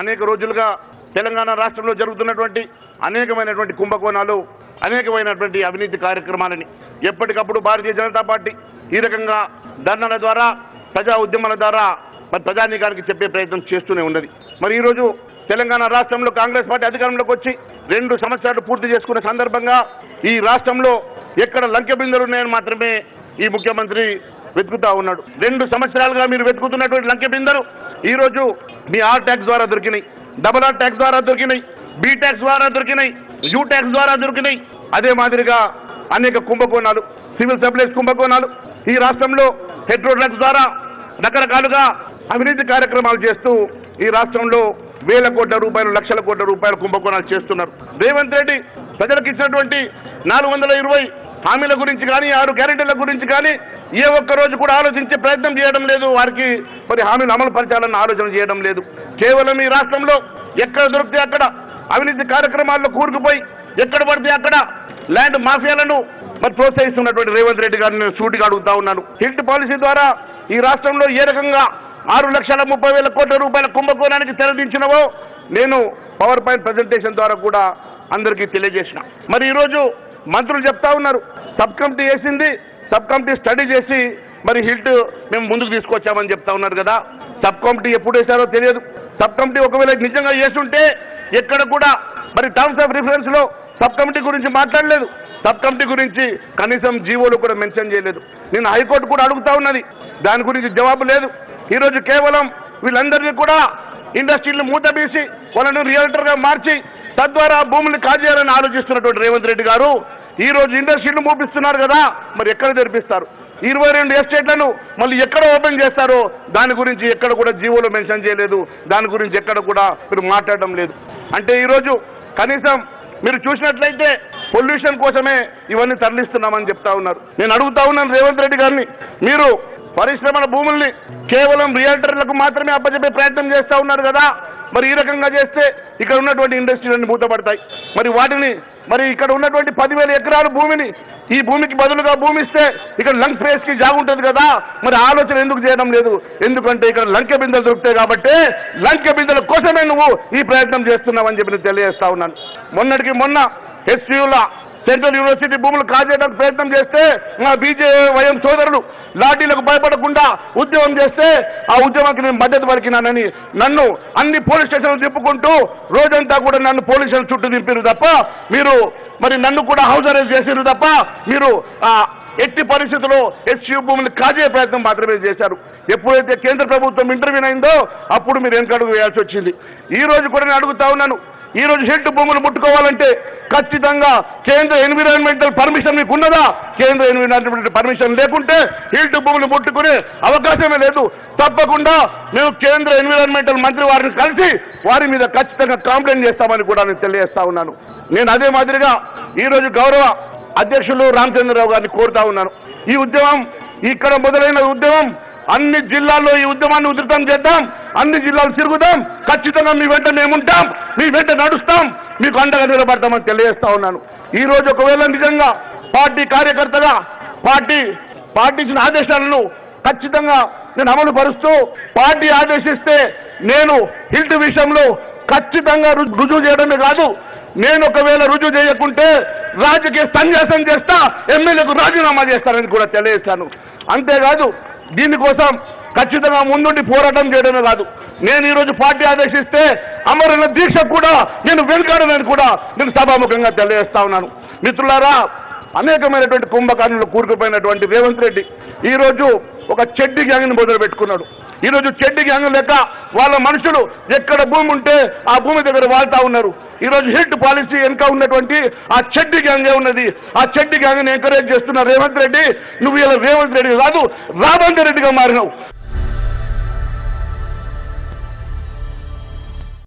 అనేక రోజులుగా తెలంగాణ రాష్ట్రంలో జరుగుతున్నటువంటి అనేకమైనటువంటి కుంభకోణాలు అనేకమైనటువంటి అవినీతి కార్యక్రమాలని ఎప్పటికప్పుడు భారతీయ జనతా పార్టీ ఈ రకంగా ధర్నాల ద్వారా ప్రజా ఉద్యమాల ద్వారా మరి ప్రజానీకానికి చెప్పే ప్రయత్నం చేస్తూనే ఉన్నది. మరి ఈరోజు తెలంగాణ రాష్ట్రంలో కాంగ్రెస్ పార్టీ అధికారంలోకి వచ్చి రెండు సంవత్సరాలు పూర్తి చేసుకున్న సందర్భంగా ఈ రాష్ట్రంలో ఎక్కడ లంకె బిందెలు ఉన్నాయని మాత్రమే ఈ ముఖ్యమంత్రి వెతుకుతా ఉన్నాడు. రెండు సంవత్సరాలుగా మీరు వెతుకుతున్నటువంటి లంకె బిందెలు ఈరోజు మీ ఆర్ ట్యాక్స్ ద్వారా దొరికినాయి. డబుల్ ఆర్ ట్యాక్స్ ద్వారా దొరికినాయి. బి ట్యాక్స్ ద్వారా దొరికినాయి. యూ ట్యాక్స్ ద్వారా దొరికినాయి. అదే మాదిరిగా అనేక కుంభకోణాలు సివిల్ సప్లైస్ కుంభకోణాలు ఈ రాష్ట్రంలో పెట్రోల్ డ్రగ్స్ ద్వారా రకరకాలుగా అవినీతి కార్యక్రమాలు చేస్తూ ఈ రాష్ట్రంలో వేల కోట్ల రూపాయలు లక్షల కోట్ల రూపాయల కుంభకోణాలు చేస్తున్నారు. రేవంత్ రెడ్డి ప్రజలకు ఇచ్చినటువంటి నాలుగు వందల ఇరవై హామీల గురించి కానీ ఆరు గ్యారెంటీల గురించి కానీ ఏ ఒక్క రోజు కూడా ఆలోచించే ప్రయత్నం చేయడం లేదు. వారికి మరి హామీలు అమలు పరచాలన్న ఆలోచన చేయడం లేదు. కేవలం ఈ రాష్ట్రంలో ఎక్కడ దొరికితే అక్కడ అవినీతి కార్యక్రమాల్లో కూరుకుపోయి ఎక్కడ పడితే అక్కడ ల్యాండ్ మాఫియాలను మరి ప్రోత్సహిస్తున్నటువంటి రేవంత్ రెడ్డి గారిని నేను సూటిగా అడుగుతా ఉన్నాను. హిల్ట్ పాలసీ ద్వారా ఈ రాష్ట్రంలో ఏ రకంగా ఆరు లక్షల ముప్పై వేల కోట్ల రూపాయల కుంభకోణానికి తెరదించినవో నేను పవర్ పాయింట్ ప్రజెంటేషన్ ద్వారా కూడా అందరికీ తెలియజేసిన. మరి ఈరోజు మంత్రులు చెప్తా ఉన్నారు. సబ్ కమిటీ వేసింది సబ్ కమిటీ స్టడీ చేసి మరి హిల్ట్ మేము ముందుకు తీసుకొచ్చామని చెప్తా ఉన్నారు కదా. సబ్ కమిటీ ఎప్పుడు వేశారో తెలియదు. సబ్ కమిటీ ఒకవేళ నిజంగా చేస్తుంటే ఎక్కడ కూడా మరి టర్మ్స్ ఆఫ్ రిఫరెన్స్లో సబ్ కమిటీ గురించి మాట్లాడలేదు. సబ్ కమిటీ గురించి కనీసం జీవోలు కూడా మెన్షన్ చేయలేదు. నేను హైకోర్టు కూడా అడుగుతా ఉన్నది. దాని గురించి జవాబు లేదు. ఈరోజు కేవలం వీళ్ళందరినీ కూడా ఇండస్ట్రీలు మూతబీసి వాళ్ళను రియల్టర్గా మార్చి తద్వారా భూములు కాజేయాలని ఆలోచిస్తున్నటువంటి రేవంత్ రెడ్డి గారు ఈ రోజు ఇండస్ట్రీలు మూపిస్తున్నారు కదా మరి ఎక్కడ తెరిపిస్తారు? ఇరవై రెండు ఎస్టేట్లను మళ్ళీ ఎక్కడ ఓపెన్ చేస్తారో దాని గురించి ఎక్కడ కూడా జీవోలో మెన్షన్ చేయలేదు దాని గురించి ఎక్కడ కూడా మీరు మాట్లాడడం లేదు. అంటే ఈరోజు కనీసం మీరు చూసినట్లయితే పొల్యూషన్ కోసమే ఇవన్నీ తరలిస్తున్నామని చెప్తా ఉన్నారు. నేను అడుగుతా ఉన్నాను రేవంత్ రెడ్డి గారిని మీరు పరిశ్రమల భూముల్ని కేవలం రియల్టర్లకు మాత్రమే అప్పచెప్పే ప్రయత్నం చేస్తా ఉన్నారు కదా మరి ఈ రకంగా చేస్తే ఇక్కడ ఉన్నటువంటి ఇండస్ట్రీలన్నీ మూతపడతాయి. మరి వాటిని మరి ఇక్కడ ఉన్నటువంటి పదివేల ఎకరాల భూమిని ఈ భూమికి బదులుగా భూమి ఇస్తే ఇక్కడ లంక్ ప్లేస్కి జాగుంటుంది కదా మరి ఆలోచన ఎందుకు చేయడం లేదు? ఎందుకంటే ఇక్కడ లంక బిందెలు దొరుకుతాయి కాబట్టి లంక బిందెల కోసమే నువ్వు ఈ ప్రయత్నం చేస్తున్నావని చెప్పి నేను తెలియజేస్తా ఉన్నాను. మొన్నటికి మొన్న హెచ్సియుల సెంట్రల్ యూనివర్సిటీ భూములు కాజేయడానికి ప్రయత్నం చేస్తే మా బీజేవైఎం సోదరులు లాఠీలకు భయపడకుండా ఉద్యమం చేస్తే ఆ ఉద్యమానికి నేను మద్దతు పలికినానని నన్ను అన్ని పోలీస్ స్టేషన్లు తిప్పుకుంటూ రోజంతా కూడా నన్ను పోలీస్ స్టేషన్ చుట్టూ దింపారు తప్ప మీరు మరి నన్ను కూడా హౌస్ అరెస్ట్ చేసారు తప్ప మీరు ఆ ఎట్టి పరిస్థితుల్లో ఎస్యూ భూములు కాజే ప్రయత్నం మాత్రమే చేశారు. ఎప్పుడైతే కేంద్ర ప్రభుత్వం ఇంటర్వ్యూ అయిందో అప్పుడు మీరు వెనకడుగు వేయాల్సి వచ్చింది. ఈ రోజు కూడా నేను అడుగుతా ఉన్నాను ఈరోజు షెడ్ భూములు ముట్టుకోవాలంటే ఖచ్చితంగా కేంద్ర ఎన్విరాన్మెంటల్ పర్మిషన్ మీకు ఉన్నదా? కేంద్ర ఎన్విరాన్మెంటల్ పర్మిషన్ లేకుంటే హిల్ట్ భూములు ముట్టుకునే అవకాశమే లేదు. తప్పకుండా మేము కేంద్ర ఎన్విరాన్మెంటల్ మంత్రి వారిని కలిసి వారి మీద ఖచ్చితంగా కంప్లైంట్ చేస్తామని కూడా నేను తెలియజేస్తా ఉన్నాను. నేను అదే మాదిరిగా ఈరోజు గౌరవ అధ్యక్షులు రామచంద్రరావు గారిని కోరుతా ఉన్నాను. ఈ ఉద్యమం ఇక్కడ మొదలైన ఉద్యమం అన్ని జిల్లాల్లో ఈ ఉద్యమాన్ని ఉధృతం చేద్దాం. అన్ని జిల్లాలు తిరుగుదాం. ఖచ్చితంగా మీ వెంట మేముంటాం. మీ వెంట నడుస్తాం. మీకు అండగా నిలబడతామని తెలియజేస్తా ఉన్నాను. ఈ రోజు ఒకవేళ నిజంగా పార్టీ కార్యకర్తగా పార్టీ పార్టీ ఇచ్చిన ఆదేశాలను ఖచ్చితంగా నేను అమలు పరుస్తూ పార్టీ ఆదేశిస్తే నేను హిల్ట్ విషయంలో ఖచ్చితంగా రుజువు చేయడమే కాదు నేను ఒకవేళ రుజువు చేయకుంటే రాజకీయ సన్యాసం చేస్తా ఎమ్మెల్యేకు రాజీనామా చేస్తానని కూడా తెలియజేస్తాను అంతేకాదు దీనికోసం ఖచ్చితంగా ముందుండి పోరాటం చేయడమే కాదు. నేను ఈరోజు పార్టీ ఆదేశిస్తే అమరుల దీక్ష కూడా నేను వెనుకాడనని కూడా నేను సభాముఖంగా తెలియజేస్తా ఉన్నాను. మిత్రులారా అనేకమైనటువంటి కుంభకార్యంలో కూరుకుపోయినటువంటి రేవంత్ రెడ్డి ఈరోజు ఒక చెడ్డి గ్యాంగ్ని మొదలు పెట్టుకున్నాడు ఈరోజు చెడ్డి గ్యాంగ్ లెక్క వాళ్ళ మనుషులు ఎక్కడ భూమి ఉంటే ఆ భూమి దగ్గర వాళ్తా ఉన్నారు. ఈ రోజు హిట్ పాలసీ వెనుక ఉన్నటువంటి ఆ చెడ్డి గ్యాంగే ఉన్నది. ఆ చెడ్డి గ్యాంగ్ని ఎంకరేజ్ చేస్తున్న రేవంత్ రెడ్డి నువ్వు ఇలా రేవంత్ రెడ్డి కాదు రాబంత్ రెడ్డిగా మారినావు.